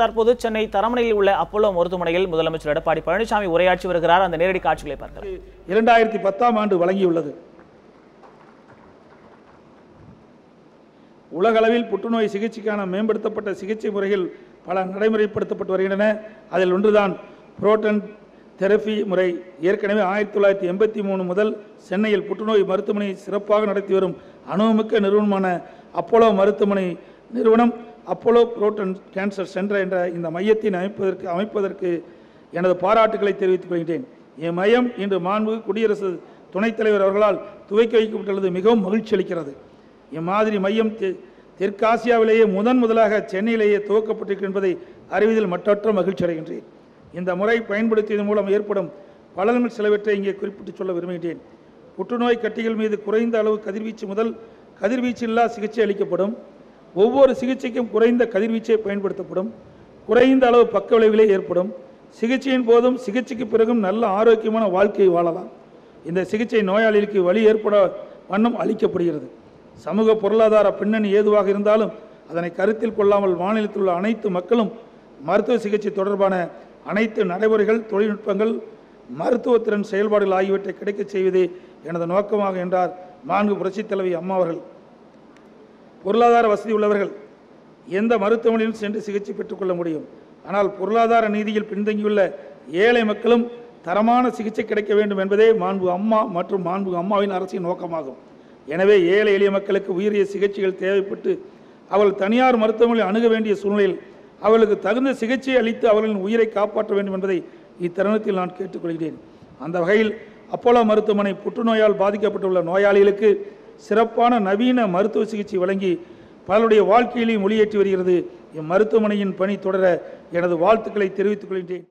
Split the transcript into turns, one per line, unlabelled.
தற்போது சென்னை தரமணையில் உள்ள அப்போலோ மருத்துவமனையில் முதலமைச்சர் எடப்பாடி பழனிசாமி உரையாற்றி வருகிறார். அந்த நேரடி காட்சிகளை பார்க்கலாம்.
இரண்டாயிரத்தி பத்தாம் ஆண்டு வழங்கியுள்ளது உலகளவில் புற்றுநோய் சிகிச்சைக்கான மேம்படுத்தப்பட்ட சிகிச்சை முறைகள் பல நடைமுறைப்படுத்தப்பட்டு வருகின்றன. அதில் ஒன்றுதான் புரோட்டன் தெரபி முறை. ஏற்கனவே ஆயிரத்தி தொள்ளாயிரத்தி எண்பத்தி மூணு முதல் சென்னையில் புற்றுநோய் மருத்துவமனை சிறப்பாக நடத்தி வரும் அனுபவமிக்க நிறுவனமான அப்போலோ மருத்துவமனை நிறுவனம் அப்போலோ புரோட்டன் கேன்சர் சென்டர் என்ற இந்த மையத்தின் அமைப்பதற்கு அமைப்பதற்கு எனது பாராட்டுகளை தெரிவித்துக் கொள்கிறேன். என் மையம் இன்று மாண்பு குடியரசு துணைத் தலைவர் அவர்களால் துவக்கி வைக்கப்பட்டுள்ளது. மிகவும் மகிழ்ச்சி அளிக்கிறது. இம்மாதிரி மையம் தெ- தெற்காசியாவிலேயே முதன் முதலாக சென்னையிலேயே துவக்கப்பட்டிருக்கு என்பதை அறிவதில் மற்றற்ற மகிழ்ச்சி அடைகின்றேன். இந்த முறை பயன்படுத்தியதன் மூலம் ஏற்படும் பலன்கள் சிலவற்றை இங்கே குறிப்பிட்டு சொல்ல விரும்புகின்றேன். புற்றுநோய் கட்டிகள் மீது குறைந்த அளவு கதிர்வீச்சு முதல் கதிர்வீச்சு இல்லா சிகிச்சை அளிக்கப்படும். ஒவ்வொரு சிகிச்சைக்கும் குறைந்த கதிர்வீச்சே பயன்படுத்தப்படும். குறைந்த அளவு பக்க விளைவிலே ஏற்படும். சிகிச்சையின் போதும் சிகிச்சைக்கு பிறகும் நல்ல ஆரோக்கியமான வாழ்க்கையை வாழலாம். இந்த சிகிச்சை நோயாளிகளுக்கு வழி ஏற்பட வண்ணம் அளிக்கப்படுகிறது. சமூக பொருளாதார பின்னணி ஏதுவாக இருந்தாலும் அதனை கருத்தில் கொள்ளாமல் மாநிலத்தில் உள்ள அனைத்து மக்களும் மருத்துவ சிகிச்சை தொடர்பான அனைத்து நடைமுறைகள் தொழில்நுட்பங்கள் மருத்துவத்திறன் செயல்பாடுகள் ஆகியவற்றை கிடைக்கச் செய்வதே எனது நோக்கமாக என்றார் மாண்பு புரட்சித் தலைவி அம்மா அவர்கள். பொருளாதார வசதி உள்ளவர்கள் எந்த மருத்துவமனையிலும் சென்று சிகிச்சை பெற்றுக்கொள்ள முடியும்? ஆனால் பொருளாதார நீதியில் பின்தங்கியுள்ள ஏழை மக்களும் தரமான சிகிச்சை கிடைக்க வேண்டும் என்பதே மாண்பு அம்மா மற்றும் மாண்பு அம்மாவின் அரசின் நோக்கமாகும். எனவே ஏழை எளிய மக்களுக்கு உயரிய சிகிச்சைகள் தேவைப்பட்டு அவள் தனியார் மருத்துவமனையில் அணுக வேண்டிய சூழ்நிலையில் அவளுக்கு தகுந்த சிகிச்சை அளித்து அவர்களின் உயிரை காப்பாற்ற வேண்டும் என்பதை இத்தருணத்தில் நான் கேட்டுக்கொள்கிறேன். அந்த வகையில் அப்போலோ மருத்துவமனை புற்றுநோயால் பாதிக்கப்பட்டுள்ள நோயாளிகளுக்கு சிறப்பான நவீன மருத்துவ சிகிச்சை வழங்கி பலருடைய வாழ்க்கையிலையும் ஒளியேற்றி வருகிறது. இம்மருத்துவமனையின் பணி தொடர எனது வாழ்த்துக்களை தெரிவித்துக் கொள்கின்றேன்.